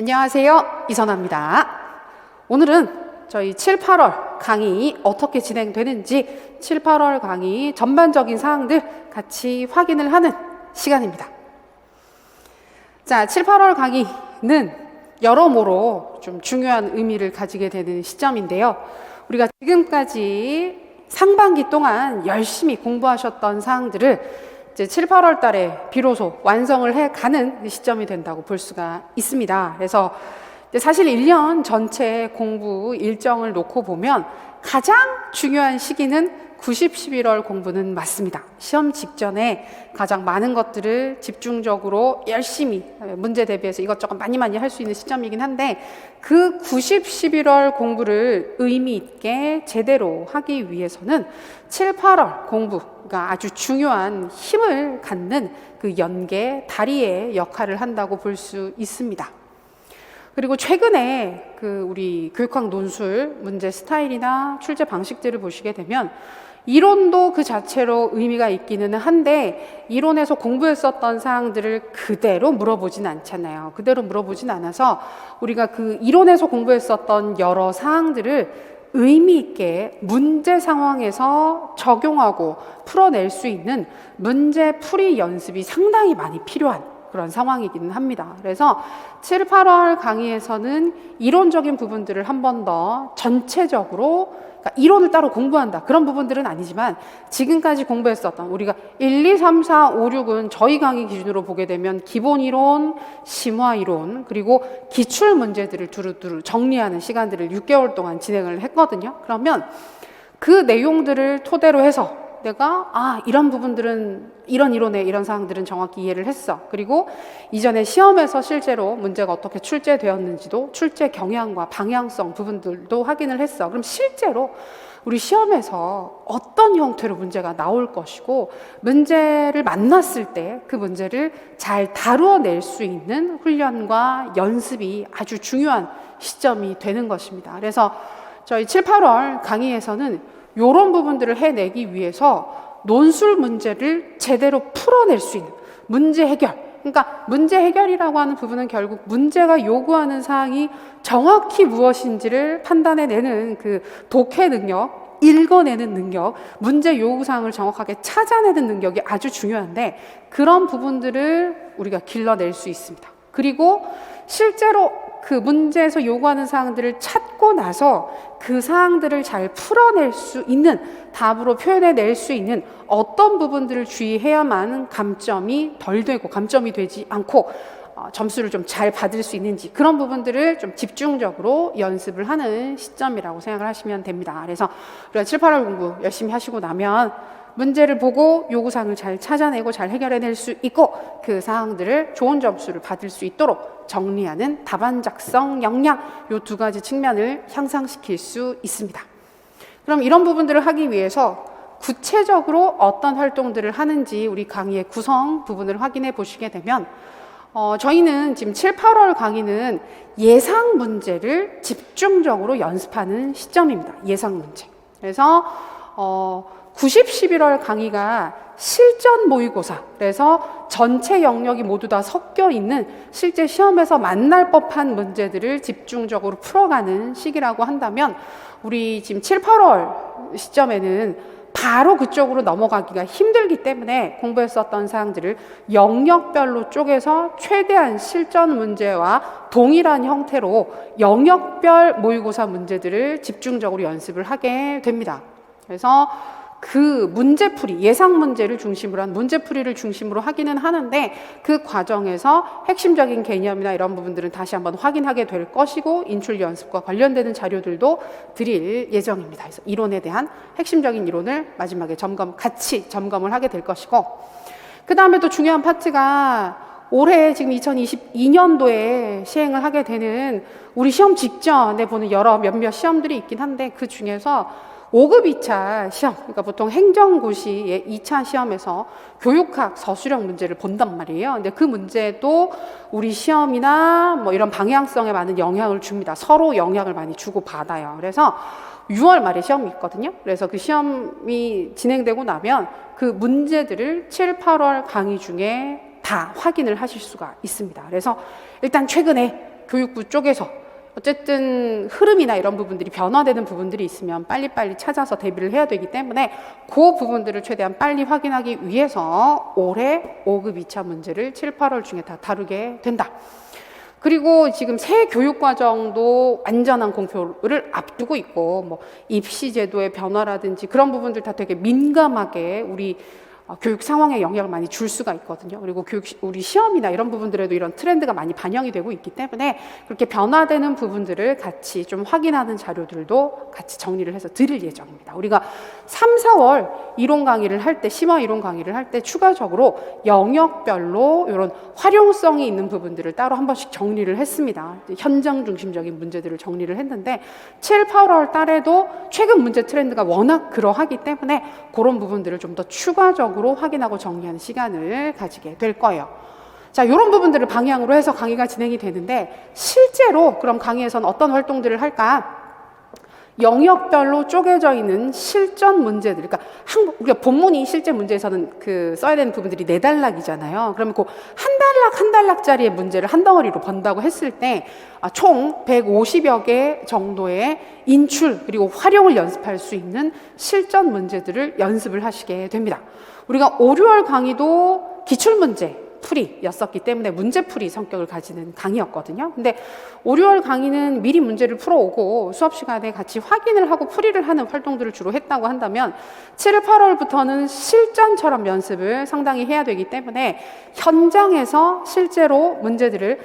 안녕하세요. 이선아입니다. 오늘은 저희 7, 8월 강의 어떻게 진행되는지 7, 8월 강의 전반적인 사항들 같이 확인을 하는 시간입니다. 자, 7, 8월 강의는 여러모로 좀 중요한 의미를 가지게 되는 시점인데요. 우리가 지금까지 상반기 동안 열심히 공부하셨던 사항들을 이제 7, 8월 달에 비로소 완성을 해 가는 시점이 된다고 볼 수가 있습니다. 그래서 사실 1년 전체 공부 일정을 놓고 보면 가장 중요한 시기는 90, 11월 공부는 맞습니다. 시험 직전에 가장 많은 것들을 집중적으로 열심히 문제 대비해서 이것저것 많이 많이 할 수 있는 시점이긴 한데 그 90, 11월 공부를 의미 있게 제대로 하기 위해서는 7, 8월 공부가 아주 중요한 힘을 갖는 그 연계, 다리의 역할을 한다고 볼 수 있습니다. 그리고 최근에 그 우리 교육학 논술 문제 스타일이나 출제 방식들을 보시게 되면 이론도 그 자체로 의미가 있기는 한데 이론에서 공부했었던 사항들을 그대로 물어보진 않잖아요. 그대로 물어보진 않아서 우리가 그 이론에서 공부했었던 여러 사항들을 의미 있게 문제 상황에서 적용하고 풀어낼 수 있는 문제 풀이 연습이 상당히 많이 필요한 그런 상황이기는 합니다. 그래서 7, 8월 강의에서는 이론적인 부분들을 한 번 더 전체적으로 그러니까 이론을 따로 공부한다. 그런 부분들은 아니지만 지금까지 공부했었던 우리가 1, 2, 3, 4, 5, 6은 저희 강의 기준으로 보게 되면 기본 이론, 심화 이론, 그리고 기출 문제들을 두루두루 정리하는 시간들을 6개월 동안 진행을 했거든요. 그러면 그 내용들을 토대로 해서 내가 아 이런 부분들은 이런 이론에 이런 사항들은 정확히 이해를 했어. 그리고 이전에 시험에서 실제로 문제가 어떻게 출제되었는지도 출제 경향과 방향성 부분들도 확인을 했어. 그럼 실제로 우리 시험에서 어떤 형태로 문제가 나올 것이고 문제를 만났을 때 그 문제를 잘 다루어낼 수 있는 훈련과 연습이 아주 중요한 시점이 되는 것입니다. 그래서 저희 7, 8월 강의에서는 이런 부분들을 해내기 위해서 논술 문제를 제대로 풀어낼 수 있는 문제 해결. 그러니까 문제 해결이라고 하는 부분은 결국 문제가 요구하는 사항이 정확히 무엇인지를 판단해내는 그 독해 능력, 읽어내는 능력, 문제 요구사항을 정확하게 찾아내는 능력이 아주 중요한데 그런 부분들을 우리가 길러낼 수 있습니다. 그리고 실제로 그 문제에서 요구하는 사항들을 찾고 나서 그 사항들을 잘 풀어낼 수 있는 답으로 표현해낼 수 있는 어떤 부분들을 주의해야만 감점이 덜 되고 감점이 되지 않고 어, 점수를 좀 잘 받을 수 있는지 그런 부분들을 좀 집중적으로 연습을 하는 시점이라고 생각을 하시면 됩니다. 그래서 우리가 7, 8월 공부 열심히 하시고 나면 문제를 보고 요구사항을 잘 찾아내고 잘 해결해낼 수 있고 그 사항들을 좋은 점수를 받을 수 있도록 정리하는 답안 작성 역량 요 두 가지 측면을 향상시킬 수 있습니다. 그럼 이런 부분들을 하기 위해서 구체적으로 어떤 활동들을 하는지 우리 강의의 구성 부분을 확인해 보시게 되면 어, 저희는 지금 7, 8월 강의는 예상 문제를 집중적으로 연습하는 시점입니다. 예상 문제. 그래서 어, 90, 11월 강의가 실전 모의고사. 그래서 전체 영역이 모두 다 섞여 있는 실제 시험에서 만날 법한 문제들을 집중적으로 풀어가는 시기라고 한다면 우리 지금 7, 8월 시점에는 바로 그쪽으로 넘어가기가 힘들기 때문에 공부했었던 사항들을 영역별로 쪼개서 최대한 실전 문제와 동일한 형태로 영역별 모의고사 문제들을 집중적으로 연습을 하게 됩니다. 그래서 그 문제풀이, 예상 문제를 중심으로 한 문제풀이를 중심으로 하기는 하는데 그 과정에서 핵심적인 개념이나 이런 부분들은 다시 한번 확인하게 될 것이고 인출 연습과 관련되는 자료들도 드릴 예정입니다. 그래서 이론에 대한 핵심적인 이론을 마지막에 점검, 같이 점검을 하게 될 것이고 그 다음에 또 중요한 파트가 올해 지금 2022년도에 시행을 하게 되는 우리 시험 직전에 보는 여러 몇몇 시험들이 있긴 한데 그 중에서 5급 2차 시험, 그러니까 보통 행정고시의 2차 시험에서 교육학 서술형 문제를 본단 말이에요. 근데 그 문제도 우리 시험이나 뭐 이런 방향성에 많은 영향을 줍니다. 서로 영향을 많이 주고 받아요. 그래서 6월 말에 시험이 있거든요. 그래서 그 시험이 진행되고 나면 그 문제들을 7, 8월 강의 중에 다 확인을 하실 수가 있습니다. 그래서 일단 최근에 교육부 쪽에서 어쨌든 흐름이나 이런 부분들이 변화되는 부분들이 있으면 빨리빨리 찾아서 대비를 해야 되기 때문에 그 부분들을 최대한 빨리 확인하기 위해서 올해 5급 2차 문제를 7, 8월 중에 다 다루게 된다. 그리고 지금 새 교육과정도 완전한 공표를 앞두고 있고, 뭐, 입시 제도의 변화라든지 그런 부분들 다 되게 민감하게 우리 어, 교육 상황에 영향을 많이 줄 수가 있거든요. 그리고 교육 시- 우리 시험이나 이런 부분들에도 이런 트렌드가 많이 반영이 되고 있기 때문에 그렇게 변화되는 부분들을 같이 좀 확인하는 자료들도 같이 정리를 해서 드릴 예정입니다. 우리가 3, 4월 이론 강의를 할 때, 심화 이론 강의를 할 때 추가적으로 영역별로 이런 활용성이 있는 부분들을 따로 한 번씩 정리를 했습니다. 현장 중심적인 문제들을 정리를 했는데 7, 8월 달에도 최근 문제 트렌드가 워낙 그러하기 때문에 그런 부분들을 좀 더 추가적으로 확인하고 정리하는 시간을 가지게 될 거예요. 자, 이런 부분들을 방향으로 해서 강의가 진행이 되는데 실제로 그럼 강의에서는 어떤 활동들을 할까? 영역별로 쪼개져 있는 실전 문제들, 그러니까 한, 우리가 본문이 실제 문제에서는 그 써야 되는 부분들이 네 단락이잖아요. 그러면 그 한 단락 한 단락짜리의 문제를 한 덩어리로 본다고 했을 때, 아, 총 150여 개 정도의 인출, 그리고 활용을 연습할 수 있는 실전 문제들을 연습을 하시게 됩니다. 우리가 5, 6월 강의도 기출문제, 풀이였었기 때문에 문제풀이 성격을 가지는 강의였거든요. 근데 5, 6월 강의는 미리 문제를 풀어오고 수업 시간에 같이 확인을 하고 풀이를 하는 활동들을 주로 했다고 한다면 7월, 8월부터는 실전처럼 연습을 상당히 해야 되기 때문에 현장에서 실제로 문제들을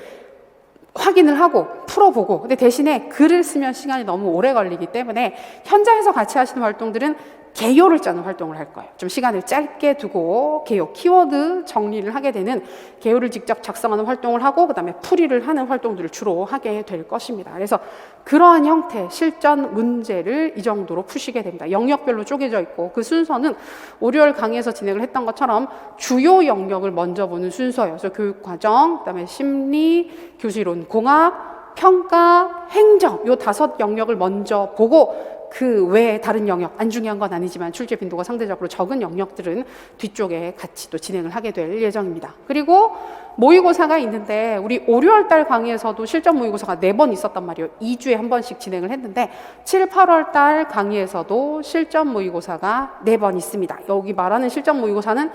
확인을 하고 풀어보고 근데 대신에 글을 쓰면 시간이 너무 오래 걸리기 때문에 현장에서 같이 하시는 활동들은 개요를 짜는 활동을 할 거예요. 좀 시간을 짧게 두고 개요, 키워드 정리를 하게 되는 개요를 직접 작성하는 활동을 하고 그다음에 풀이를 하는 활동들을 주로 하게 될 것입니다. 그래서 그러한 형태 실전 문제를 이 정도로 푸시게 됩니다. 영역별로 쪼개져 있고 그 순서는 오리월 강의에서 진행을 했던 것처럼 주요 영역을 먼저 보는 순서예요. 그래서 교육 과정, 그다음에 심리, 교실론, 공학, 평가, 행정 요 다섯 영역을 먼저 보고 그 외에 다른 영역, 안 중요한 건 아니지만 출제 빈도가 상대적으로 적은 영역들은 뒤쪽에 같이 또 진행을 하게 될 예정입니다. 그리고 모의고사가 있는데 우리 5, 6월 달 강의에서도 실전 모의고사가 네번 있었단 말이에요. 2주에 한 번씩 진행을 했는데 7, 8월 달 강의에서도 실전 모의고사가 네번 있습니다. 여기 말하는 실전 모의고사는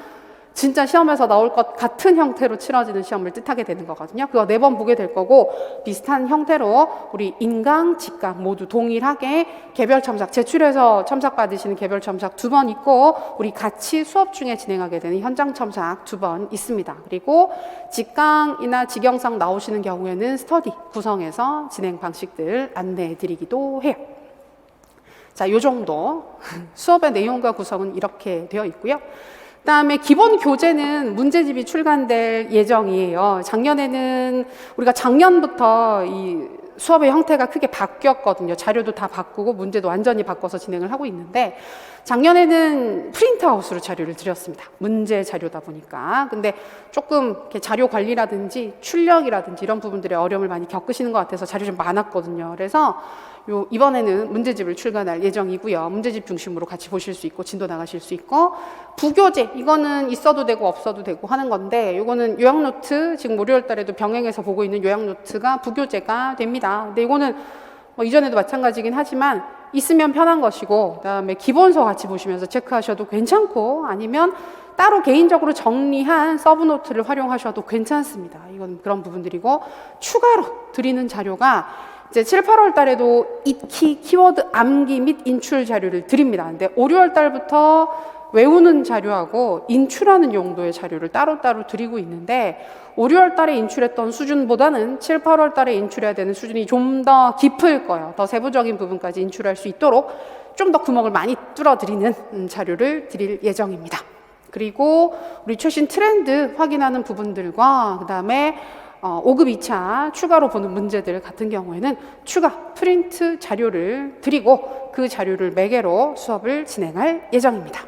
진짜 시험에서 나올 것 같은 형태로 치러지는 시험을 뜻하게 되는 거거든요. 그거 네 번 보게 될 거고 비슷한 형태로 우리 인강, 직강 모두 동일하게 개별 첨삭 제출해서 첨삭 받으시는 개별 첨삭 두 번 있고 우리 같이 수업 중에 진행하게 되는 현장 첨삭 두 번 있습니다. 그리고 직강이나 직영상 나오시는 경우에는 스터디 구성해서 진행 방식들 안내해 드리기도 해요. 자, 요 정도 수업의 내용과 구성은 이렇게 되어 있고요. 그다음에 기본 교재는 문제집이 출간될 예정이에요. 작년에는 우리가 작년부터 이 수업의 형태가 크게 바뀌었거든요. 자료도 다 바꾸고 문제도 완전히 바꿔서 진행을 하고 있는데 작년에는 프린트아웃으로 자료를 드렸습니다. 문제 자료다 보니까. 근데 조금 이렇게 자료 관리라든지 출력이라든지 이런 부분들에 어려움을 많이 겪으시는 것 같아서 자료 좀 많았거든요. 그래서 요 이번에는 문제집을 출간할 예정이고요. 문제집 중심으로 같이 보실 수 있고 진도 나가실 수 있고 부교재 이거는 있어도 되고 없어도 되고 하는 건데 요거는 요약 노트 지금 월요일 달에도 병행해서 보고 있는 요약 노트가 부교재가 됩니다. 근데 이거는 뭐 이전에도 마찬가지긴 하지만 있으면 편한 것이고 그다음에 기본서 같이 보시면서 체크하셔도 괜찮고 아니면 따로 개인적으로 정리한 서브노트를 활용하셔도 괜찮습니다. 이건 그런 부분들이고 추가로 드리는 자료가 이제 7, 8월 달에도 익히 키워드 암기 및 인출 자료를 드립니다. 근데 5, 6월 달부터 외우는 자료하고 인출하는 용도의 자료를 따로따로 드리고 있는데 5, 6월 달에 인출했던 수준보다는 7, 8월 달에 인출해야 되는 수준이 좀 더 깊을 거예요. 더 세부적인 부분까지 인출할 수 있도록 좀 더 구멍을 많이 뚫어드리는 음, 자료를 드릴 예정입니다. 그리고 우리 최신 트렌드 확인하는 부분들과 그 다음에 어, 5급 2차 추가로 보는 문제들 같은 경우에는 추가 프린트 자료를 드리고 그 자료를 매개로 수업을 진행할 예정입니다.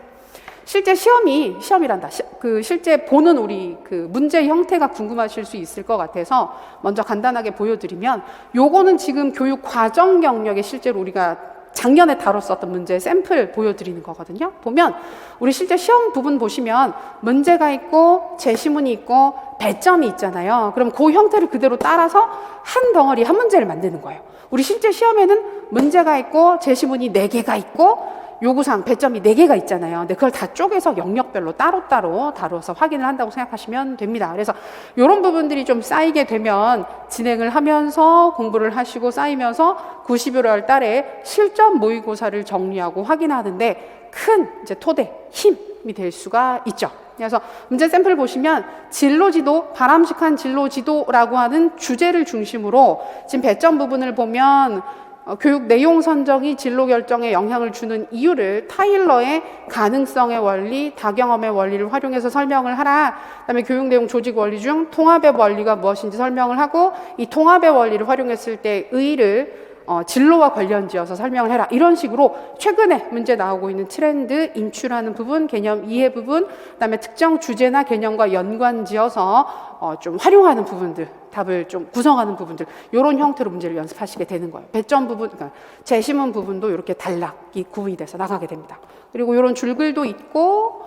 실제 시험이 시험이란다. 시- 그 실제 보는 우리 그 문제 형태가 궁금하실 수 있을 것 같아서 먼저 간단하게 보여드리면 요거는 지금 교육 과정 영역에 실제로 우리가 작년에 다뤘었던 문제 샘플 보여드리는 거거든요. 보면 우리 실제 시험 부분 보시면 문제가 있고 제시문이 있고 배점이 있잖아요. 그럼 그 형태를 그대로 따라서 한 덩어리 한 문제를 만드는 거예요. 우리 실제 시험에는 문제가 있고 제시문이 네개가 있고 요구사항 배점이 네개가 있잖아요. 근데 그걸 다 쪼개서 영역별로 따로따로 다뤄서 확인을 한다고 생각하시면 됩니다. 그래서 이런 부분들이 좀 쌓이게 되면 진행을 하면서 공부를 하시고 쌓이면서 91월 달에 실전 모의고사를 정리하고 확인하는데 큰 이제 토대, 힘이 될 수가 있죠. 그래서 문제 샘플 보시면 진로지도, 바람직한 진로지도라고 하는 주제를 중심으로 지금 배점 부분을 보면 어, 교육 내용 선정이 진로 결정에 영향을 주는 이유를 타일러의 가능성의 원리, 다경험의 원리를 활용해서 설명을 하라. 그다음에 교육 내용 조직 원리 중 통합의 원리가 무엇인지 설명을 하고 이 통합의 원리를 활용했을 때 의의를 어, 진로와 관련지어서 설명을 해라. 이런 식으로 최근에 문제 나오고 있는 트렌드, 인출하는 부분, 개념 이해 부분, 그다음에 특정 주제나 개념과 연관지어서 어, 좀 활용하는 부분들, 답을 좀 구성하는 부분들, 이런 형태로 문제를 연습하시게 되는 거예요. 배점 부분, 그러니까 재심문 부분도 이렇게 단락이 구분이 돼서 나가게 됩니다. 그리고 이런 줄글도 있고,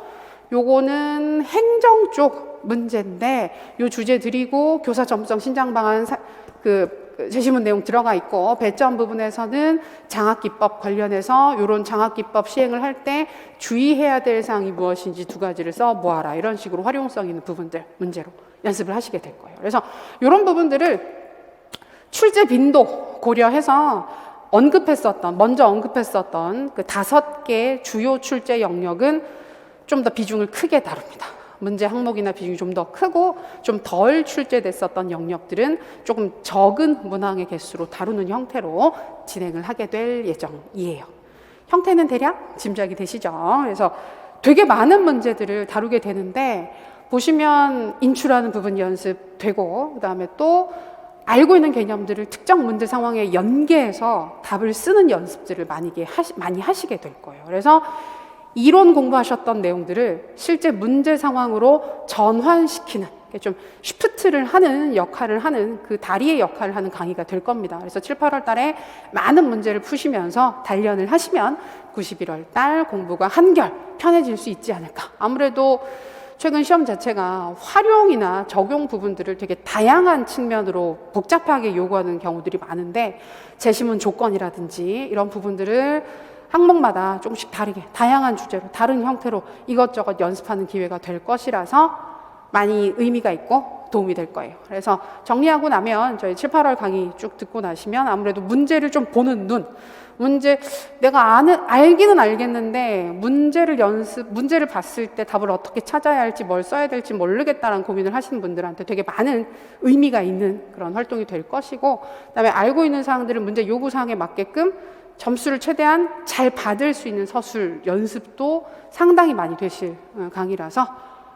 요거는 행정 쪽 문제인데 요 주제 드리고 교사 점수성 신장 방안 사- 그 제시문 내용 들어가 있고 배점 부분에서는 장학기법 관련해서 이런 장학기법 시행을 할 때 주의해야 될 사항이 무엇인지 두 가지를 써 모아라 이런 식으로 활용성 있는 부분들 문제로 연습을 하시게 될 거예요. 그래서 이런 부분들을 출제 빈도 고려해서 언급했었던 먼저 언급했었던 그 다섯 개 주요 출제 영역은 좀 더 비중을 크게 다룹니다. 문제 항목이나 비중이 좀 더 크고 좀 덜 출제됐었던 영역들은 조금 적은 문항의 개수로 다루는 형태로 진행을 하게 될 예정이에요. 형태는 대략 짐작이 되시죠? 그래서 되게 많은 문제들을 다루게 되는데 보시면 인출하는 부분 연습되고 그다음에 또 알고 있는 개념들을 특정 문제 상황에 연계해서 답을 쓰는 연습들을 많이 하시, 많이 하시게 될 거예요. 그래서 이론 공부하셨던 내용들을 실제 문제 상황으로 전환시키는 좀 쉬프트를 하는 역할을 하는 그 다리의 역할을 하는 강의가 될 겁니다. 그래서 7, 8월 달에 많은 문제를 푸시면서 단련을 하시면 91월 달 공부가 한결 편해질 수 있지 않을까. 아무래도 최근 시험 자체가 활용이나 적용 부분들을 되게 다양한 측면으로 복잡하게 요구하는 경우들이 많은데 재시문 조건이라든지 이런 부분들을 항목마다 조금씩 다르게 다양한 주제로 다른 형태로 이것저것 연습하는 기회가 될 것이라서 많이 의미가 있고 도움이 될 거예요. 그래서 정리하고 나면 저희 7, 8월 강의 쭉 듣고 나시면 아무래도 문제를 좀 보는 눈, 문제 내가 아는 알기는 알겠는데 문제를 연습 문제를 봤을 때 답을 어떻게 찾아야 할지 뭘 써야 될지 모르겠다라는 고민을 하시는 분들한테 되게 많은 의미가 있는 그런 활동이 될 것이고 그다음에 알고 있는 사항들을 문제 요구 사항에 맞게끔 점수를 최대한 잘 받을 수 있는 서술 연습도 상당히 많이 되실 어, 강의라서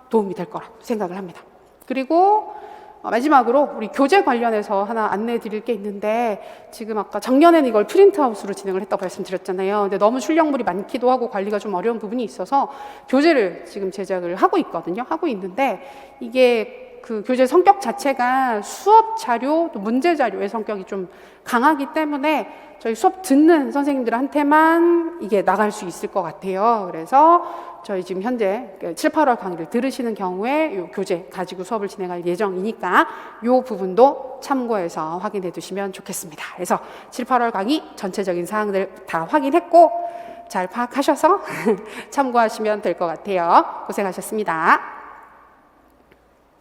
도움이 될 거라 생각을 합니다. 그리고 어, 마지막으로 우리 교재 관련해서 하나 안내해 드릴 게 있는데 지금 아까 작년에는 이걸 프린트아웃으로 진행을 했다고 말씀드렸잖아요. 근데 너무 출력물이 많기도 하고 관리가 좀 어려운 부분이 있어서 교재를 지금 제작을 하고 있거든요. 하고 있는데 이게 그 교재 성격 자체가 수업 자료 또 문제 자료의 성격이 좀 강하기 때문에 저희 수업 듣는 선생님들한테만 이게 나갈 수 있을 것 같아요. 그래서 저희 지금 현재 7, 8월 강의를 들으시는 경우에 이 교재 가지고 수업을 진행할 예정이니까 이 부분도 참고해서 확인해 두시면 좋겠습니다. 그래서 7, 8월 강의 전체적인 사항들 다 확인했고 잘 파악하셔서 참고하시면 될 것 같아요. 고생하셨습니다.